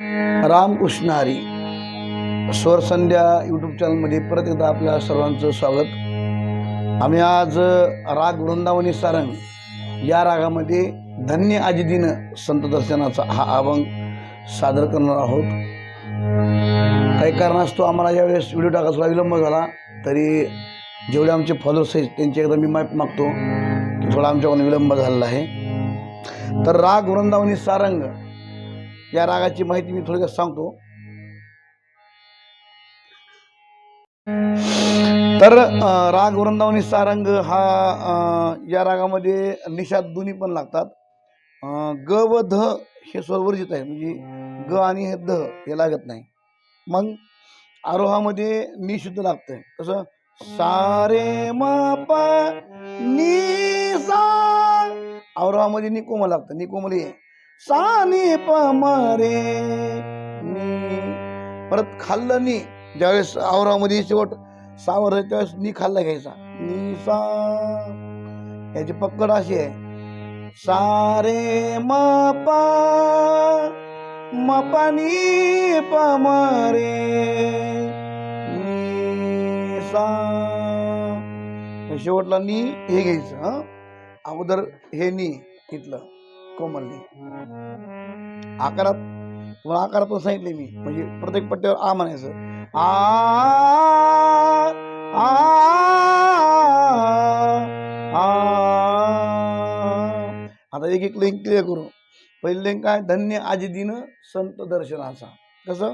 राम उष्णारी स्वर संध्या यूट्यूब चॅनलमध्ये परत एकदा आपल्या सर्वांचं स्वागत. आम्ही आज राग वृंदावनी सारंग या रागामध्ये धन्य आजिदीन संत दर्शनाचा हा अभंग सादर करणार आहोत. काही कारणास्तव आम्हाला यावेळेस व्हिडिओ टाकायचा थोडा विलंब झाला तरी जेवढे आमचे फॉलोअर्स आहेत त्यांची एकदा मी माहिती मागतो की थोडा आमच्याकडून विलंब झालेला आहे. तर राग वृंदावनी सारंग या रागाची माहिती मी थोडक्यात सांगतो. तर राग वृंदावनी सारंग हा या रागामध्ये निषाद दोन्ही पण लागतात. ग व ध हे स्वरवर्जित आहे. म्हणजे ग आणि हे ध हे लागत नाही. मग आरोहामध्ये नि शुद्ध लागतंय. तसं सारे मापा नि सा. आरोहामध्ये निकोमा लागतं. नि आहे सानी सा नि परत खाल्लं नी ज्यावेळेस आवरामध्ये शेवट सावर त्यावेळेस नी खाल्ला घ्यायचा. नि सा याची पक्कड अशी आहे. सारे म प म प सा. शेवटला नी हे घ्यायचं अगोदर हे नी इथलं. कोमलनी. आकारात तुम्हाला आकारात पण सांगितले मी. म्हणजे प्रत्येक पट्ट्यावर आ म्हणायचं. आ आ आता एक एक लिंक क्लिअर करू. पहिली लिंक काय? धन्य आजी दिन संत दर्शनाचा. कसं?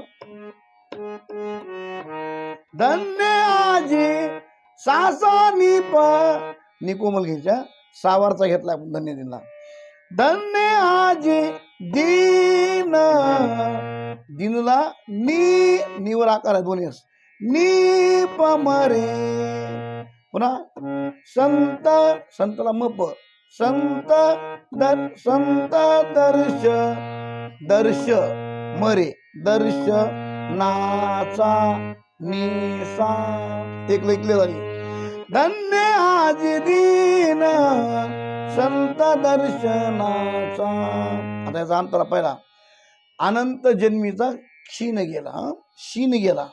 धन्य आजी सासा निप. निकोमल घ्यायच्या. सावारचा घेतला आपण धन्य दिनला. धन्य आज दीन. दिनला नी नीवर आकार आहे. दोन्ही नी पमरे. पुन्हा. संत संतला मप. संत दर संत दर्श. दर्श मरे. दर्श नाचा निसा. एक लेखले झाली. धन्य आज दिन संत दर्शनाचा. आता याचा अंतरा पहिला. अनंत जन्मीचा क्षीण गेला क्षीण गेला.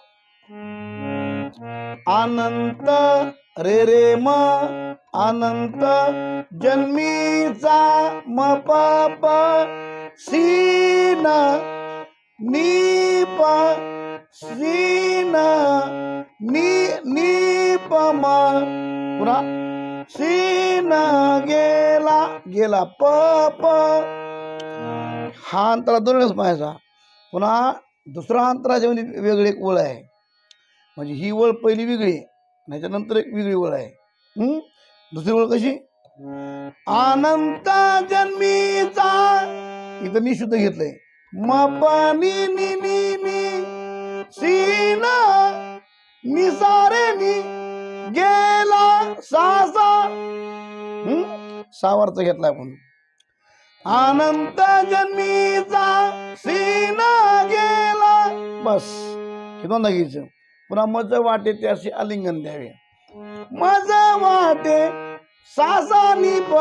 अनंत रे रे म अनंत जन्मीचा म प प सीन नीप सीन नी नी पुन्हा? सीन गेला गेला प प. हा अंतरा दोनच पाहायचा पुन्हा दुसरा अंतराच्या म्हणजे वेगळी एक ओळ आहे. म्हणजे ही ओळ पहिली वेगळी आणि ह्याच्यानंतर एक वेगळी ओळ आहे. दुसरी ओळ कशी? अनंत जन्मीचा. इथं मी शुद्ध घेतलंय. म प नि नि नि निसारे नि गेला. सासा. सहा सावरचा घेतलाय आपण. अनंत जन्मीचा सीना गेला. बस. हे दोनदा घ्यायचं? पुन्हा मज वाटे त्याशी आलिंगन द्यावे. मज वाटे सासा निप.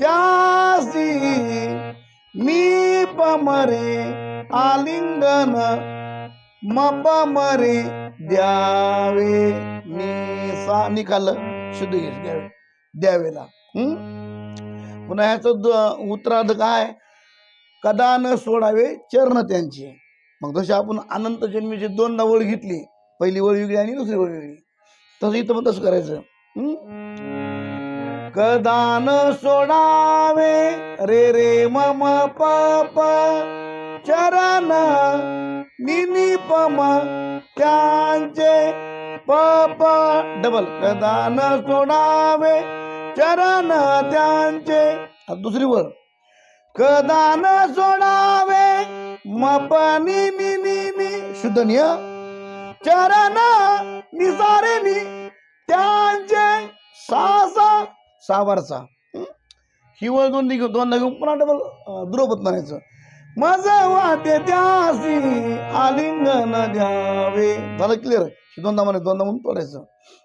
त्यासी नीप मरे आलिंगन. मप मरे द्यावे. सा निकाल. शुद्ध द्यावेला. पुन्हा ह्याचं उत्तरार्ध काय? कदा न सोडावे चरण त्यांचे. मग जसे आपण अनंत जन्मीची दोनदा वळ घेतली पहिली वळ वेगळी आणि दुसरी वळ वेगळी. तसं इथं मग तसं करायचं. कदान कदा न सोडावे रे रे मम पाप प चरण निनिपम त्यांचे प डबल कदान सोडावे चरण त्यांचे. दुसरी वर. कदान सोडावे मपनी नि नि नि शुद्धनीय चरण निसारे नि त्यांचे सासा सावरचा ही? वळ दोन दिग दोन दिग पुन्हा डबल द्रोपत म्हणायचं. माझं वाटे त्यासी आलिंगन द्यावे. झालं क्लिअर दोनदा म्हणे दोनदा म्हणून तोडायचं.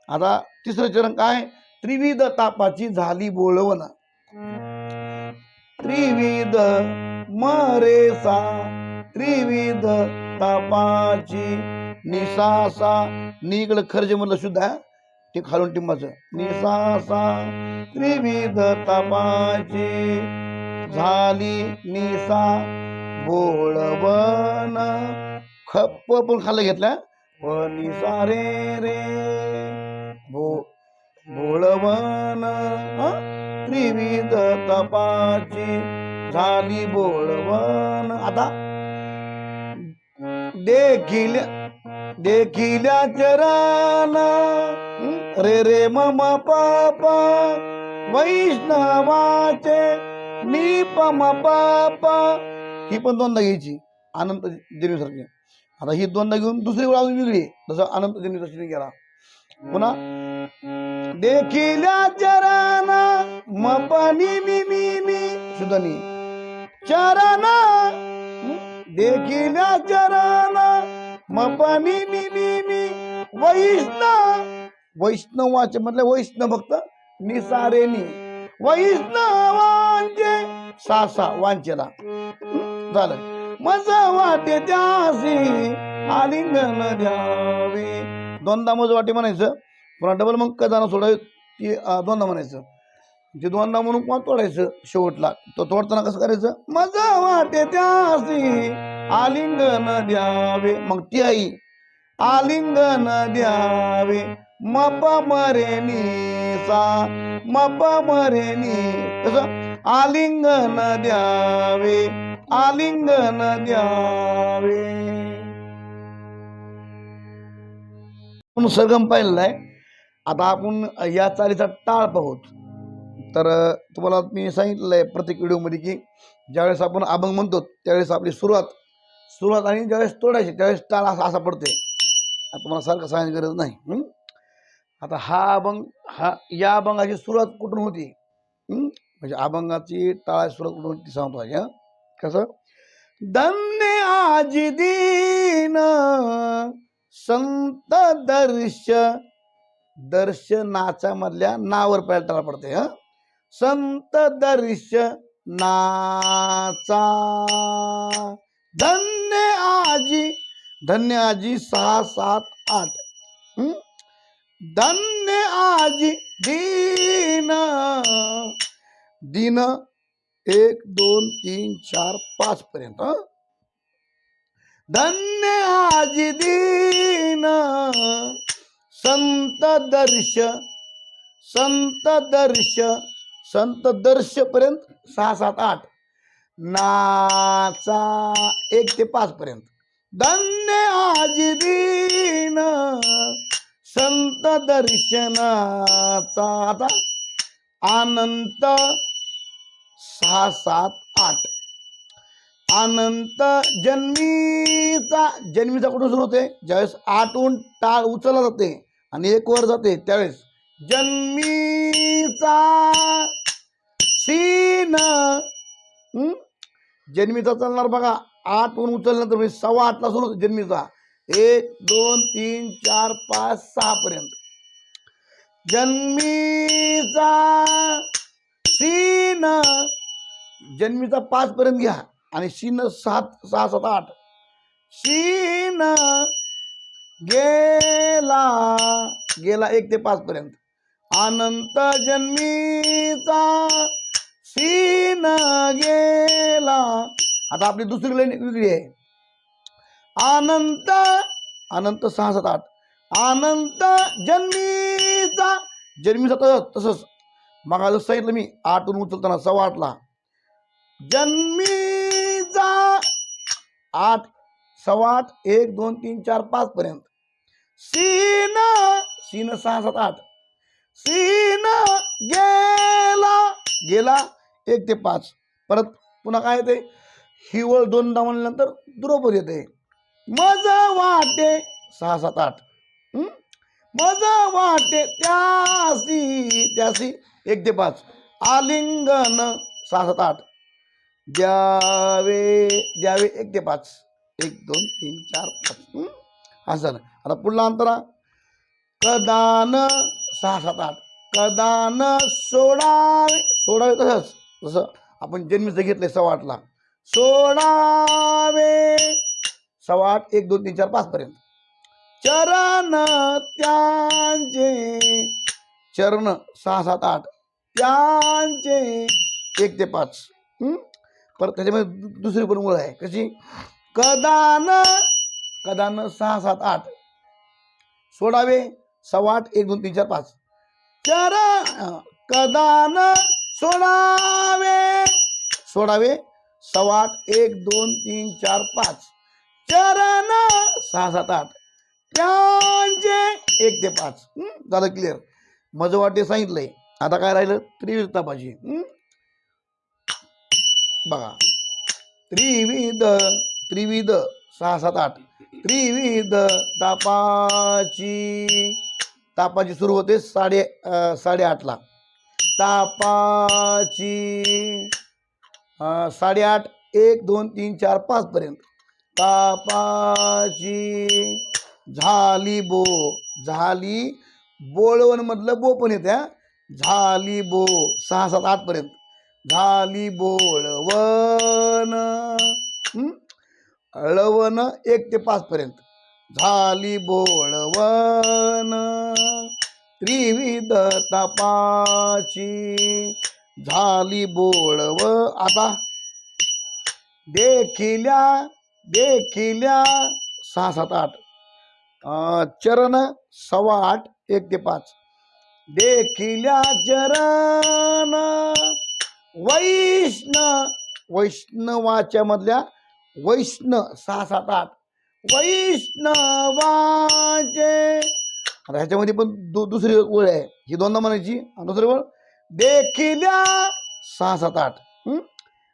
आता तिसरं चरण काय? त्रिविध तापाची झाली बोलवना त्रिविध मरेसा त्रिविध तापाची निसासा. निगड खर्च म्हणलं सुद्धा ते खालून टिंबाचं. निसासा त्रिविध तापाची झाली निसा. बोळवन खप्प पण खाल्लं घेतल्या व सारे रे भो बोळवन त्रिविध तपाची झाली बोळवन आता देखील देखिल्या चरण रे रे मम पापा वैष्णवाचे निपम पापा. ही पण दोनदा घ्यायची आनंद जन्मीसारखी आता ही दोनदा घेऊन दुसरी वेळ अजून वेगळी. जसं अनंत जन्मीसारखी केला. पुन्हा देखिल्या चरण मपनी मी मी मी सुधनी चराना हं? देखिल्या मी मी मी वैष्णव वैष्णवाचे म्हटलं वैष्णव भक्त निसारेनी. वैष्णवांचे सासा वांचेला. हं? झालं. मज वाटे त्यासी आलिंगन द्यावे. दोनदा मज वाटे म्हणायचं पुन्हा डबल मग कदाना सोडाय ती दोनदा म्हणायचं. ते दोनदा म्हणून पुन्हा तोडायचं शेवटला तो तोडताना कसं करायचं? मज वाटे त्यासी आलिंगन द्यावे. मग ती आई आलिंगन द्यावे. मप मरेनी सा मप मरेनी कसं? आलिंगन द्यावे. आलिंगन द्यावे. आपण सरगम पाहिलेला आहे. आता आपण या चालीचा टाळ पाहूत तर तुम्हाला मी सांगितलेलं आहे प्रत्येक व्हिडिओमध्ये की ज्यावेळेस आपण अभंग म्हणतो त्यावेळेस आपली सुरुवात सुरुवात आणि ज्यावेळेस तोडायची त्यावेळेस टाळ असा असा पडते. आता तुम्हाला सारखं सांगायची गरज नाही. आता हा अभंग हा या अभंगाची सुरुवात कुठून होती? म्हणजे अभंगाची टाळाची सुरुवात कुठून होती ती सांगतो आहे कसं? धन्य आज दीन संत दर्श दर्शनाच्या मधल्या नावर पॅटला पडते ह? संत दर्श नाचा. धन्य आजी धन्य आजी सहा सात आठ धन्य आजी दीन दिन एक दोन तीन चार पाच पर्यंत धन्य आज दीन संत दर्श संत दर्श संत दर्श पर्यंत सहा सात आठ नाचा एक ते पाच पर्यंत. धन्य आज दीन संत दर्शनाचा आता अनंत सहा सात आठ. अनंत जन्मीचा जन्मीचा कुठून सुरू होते? ज्यावेळेस आठवून टाळ उचलला जाते आणि एक वर जाते त्यावेळेस जन्मीचा सीन. जन्मीचा चालणार बघा. आठवून उचलल्यानंतर म्हणजे सव्वा आठला सुरू होतो जन्मीचा. एक दोन तीन चार पाच सहा पर्यंत. जन्मीचा सीन. जन्मीचा पाच पर्यंत घ्या. आणि शीन सात सहा सात आठ. शीन गेला गेला एक ते पाच पर्यंत. अनंत जन्मीचा शिन गेला. आता आपली दुसरी लाईन वेगळी आहे. अनंत अनंत सहा सात आठ. अनंत जन्मीचा जन्मीचा तसंच तसंच. मग सांगितलं मी आठून उचलताना सव्वा आठला. जन्मीचा आठ सव्वा आठ एक दोन तीन चार पाच पर्यंत. सीन सीन सहा सात आठ. सीन गेला गेला एक ते पाच. परत पुन्हा काय येते हिवळ दोनदा म्हणल्यानंतर दुरोबर येते मज वाटे सहा सात आठ. मज वाटे त्यासी त्यासी एक ते पाच. आलिंगन सहा सात आठ. द्यावे द्यावे. एक ते पाच. एक दोन तीन चार पाच. असं झालं. आता पुढला अंतरा कदान सहा सात आठ. कदान सोडावे. सोडावे तसंच. जसं आपण जन्मीचं घेतलंय सव्वा आठला. सोडावे. सव्वा आठ एक दोन तीन चार पाच पर्यंत. चरण त्यांचे. चरण सहा सात आठ. त्यांचे. एक ते पाच. परत त्याच्यामध्ये दुसरी पण मुळ आहे. कशी? कदान कदान सहा सात आठ. सोडावे सव्वा आठ एक दोन तीन चार पाच. चार कदान सोडावे. सोडावे सव्वा आठ एक दोन तीन चार पाच. चरण सहा सात आठ. त्यांचे एक ते पाच. झालं क्लिअर मजं वाटे सांगितलंय. आता काय राहिलं? त्रिविध तापाची. बघा. त्रिविध त्रिविध सहा सात आठ. त्रिविध तापाची. तापाची सुरू होते साडे साडेआठला तापाची. साडेआठ एक दोन तीन चार पाच पर्यंत. तापाची. झाली बो. झाली बोळवण मधलं बो पण येते झाली बो. सहा सात आठ पर्यंत. झाली बोळवण. हं? अळवण एक ते पाच पर्यंत. झाली बोळवण. त्रिविध तपाची. झाली बोळव. आता देखिल्या देखिल्या. सहा सात आठ. चरण सव्वा आठ एक ते पाच. देखिल्या चरण वैष्ण वैष्णवाच्या मधल्या वैष्ण सहा सात आठ. वैष्णवाचे. आता ह्याच्यामध्ये पण दु दुसरी ओळ आहे. ही दोनदा म्हणायची आणि दुसरी ओळ. देखिल्या सहा सात आठ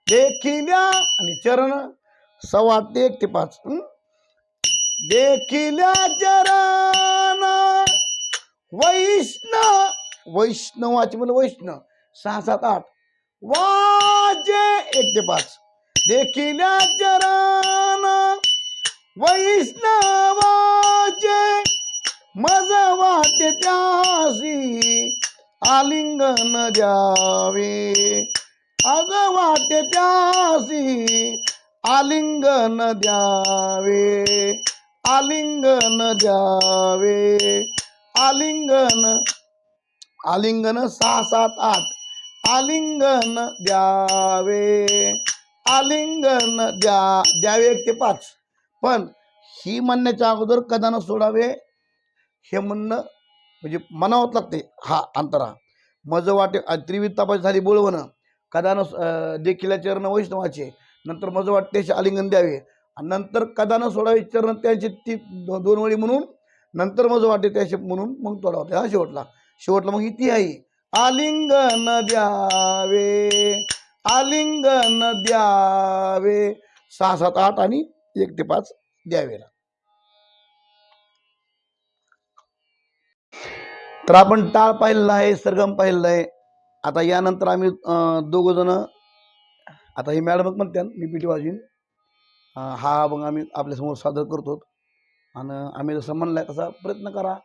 देखिल्या आणि चरण सव्वा आठ ते एक ते पाच. देखिल्या चरण वैष्णव वैष्णवाचे म्हणजे वैष्णव सहा सात आठ. वाजे एक ते पाच. देखिल्या चरण वैष्णवाचे मज वाटे त्यासी आलिंगन द्यावे. अग वाटे त्यासी आलिंगन द्यावे. आलिंगन द्यावे. आलिंगन आलिंगन सहा सात आठ. आलिंगन द्यावे. आलिंगन द्या द्यावे एक ते पाच. पण ही म्हणण्याच्या अगोदर कदानं सोडावे हे म्हणणं म्हणजे मनावत लागते. हा अंतरा. मज वाटे त्रिविध तपास झाली बोलवणं कदानं देखील चरण वैष्णवाचे. नंतर मज वाटेचे आलिंगन द्यावे. आणि नंतर कदानं सोडावे चरण त्यांचे ती दोन वळी म्हणून. नंतर मज वाटे त्याचे म्हणून मग तोडा हा शेवटला. शेवटला मग ही ती आहे. आलिंगन द्यावे आलिंगन द्यावे. सहा सात आठ आणि एक ते पाच द्यावे तर आपण टाळ पाहिलेला आहे सरगम पाहिलेला आहे. आता यानंतर आम्ही दोघ जण आता हे मॅडम म्हणते मी पीटी वाजीन हा मग आम्ही आपल्यासमोर सादर करतो आणि आम्ही जसं म्हणलाय तसा प्रयत्न करा.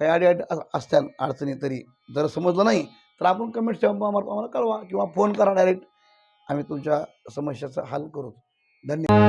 काही अडी अड असत्या अडचणी तरी. जर समजलं नाही तर आपण कमेंटच्या मार्फत आम्हाला कळवा किंवा फोन करा डायरेक्ट आम्ही तुमच्या समस्याचा हल करू. धन्यवाद